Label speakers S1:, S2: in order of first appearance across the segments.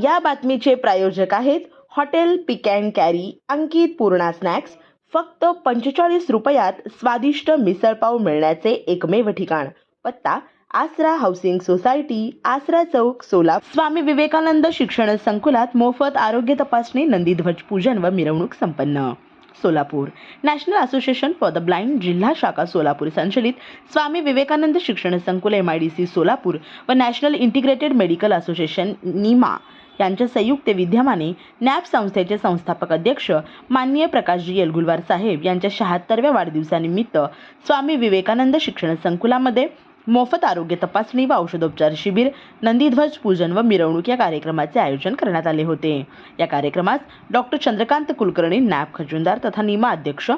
S1: या बातमीचे प्रायोजक आहेत hotel pick and carry Ankit Purna snacks. फक्त पंचेचाळीस रुपयात स्वादिष्ट मिसळपाव मिळण्याचे एकमेव ठिकाण. पत्ता आसरा हाऊसिंग सोसायटी आसरा चौक सोला स्वामी विवेकानंद शिक्षण संकुलात मोफत आरोग्य तपासणी नंदीध्वज पूजन व मिरवणूक संपन्न. Solapur. National association for the blind जिल्हा शाखा सोलापूर संचलित. स्वामी विवेकानंद शिक्षण संकुल M I D C Solapur व national integrated medical association Nima. यांच्या संयुक्त विद्यमाने नॅप संस्थेचे संस्थापक अध्यक्ष माननीय प्रकाशजी येलगुलवार साहेब यांच्या शहात्तरव्या वाढदिवसानिमित्त स्वामी विवेकानंद शिक्षण संकुलामध्ये मोफत आरोग्य तपासणी व औषधोपचार शिबिर नंदीध्वज पूजन व मिरवणूक या कार्यक्रमाचे आयोजन करण्यात आले होते. या कार्यक्रमास डॉक्टर चंद्रकांत कुलकर्णी नॅब खजुनदार तथा निमा अध्यक्ष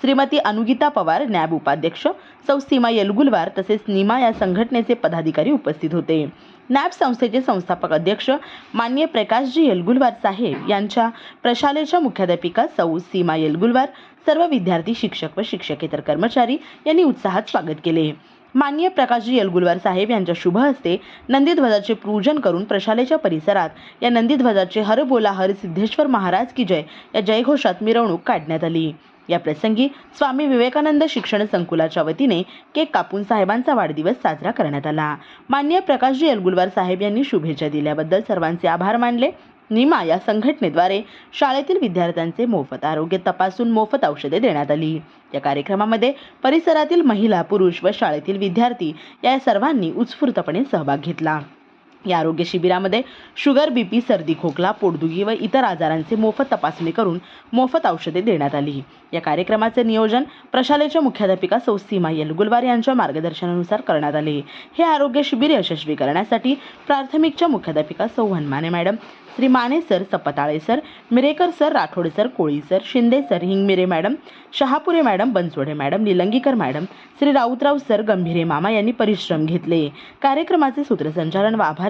S1: श्रीमती अनुगीता पवार नॅब उपाध्यक्ष सौ सीमा येलगुलवार तसेच निमा या संघटनेचे पदाधिकारी उपस्थित होते. नॅब संस्थेचे संस्थापक अध्यक्ष मान्य प्रकाशजी येलगुलवार साहेब यांच्या प्रशालेच्या मुख्याध्यापिका सौ सीमा येलगुलवार सर्व विद्यार्थी शिक्षक व शिक्षकेतर कर्मचारी यांनी उत्साहात स्वागत केले. मान्य प्रकाशजी येलगुलवार साहेब यांच्या शुभ हस्ते नंदीध्वजाचे पूजन करून प्रशालेच्या परिसरात या नंदीध्वजाचे हर बोला हर सिद्धेश्वर महाराज की जय या जयघोषात मिरवणूक काढण्यात आली. या प्रसंगी स्वामी विवेकानंद शिक्षण संकुलाच्या वतीने केक कापून साहेबांचा वाढदिवस साजरा करण्यात आला. मान्य प्रकाशजी अलगुलवार साहेब यांनी शुभेच्छा दिल्याबद्दल सर्वांचे आभार मानले. निमा या संघटनेद्वारे शाळेतील विद्यार्थ्यांचे मोफत आरोग्य तपासून मोफत औषधे देण्यात आली. या कार्यक्रमामध्ये परिसरातील महिला पुरुष व शाळेतील विद्यार्थी या सर्वांनी उत्स्फूर्तपणे सहभाग घेतला. या आरोग्य शिबिरामध्ये शुगर बीपी सर्दी खोकला पोटदुगी व इतर आजारांचे मोफत तपासणी करून मोफत औषधे देण्यात आली. या कार्यक्रमाचे नियोजन प्रशालेच्या मुख्याध्यापिका सौ सीमा येलगुलवार यांच्या मार्गदर्शनानुसार करण्यात आले. हे आरोग्य शिबिर यशस्वी करण्यासाठी प्राथमिकच्या मुख्याध्यापिका सौ Hanmane madam Shri Mane sir Sapatale sir Mirekar sir Rathode sir Koli sir Shinde sir Hingmire madam Shahapure madam Bansode madam Nilangikar madam Shri Rautrao sir Gambhire मामा यांनी परिश्रम घेतले. कार्यक्रमाचे सूत्रसंचालन व आभार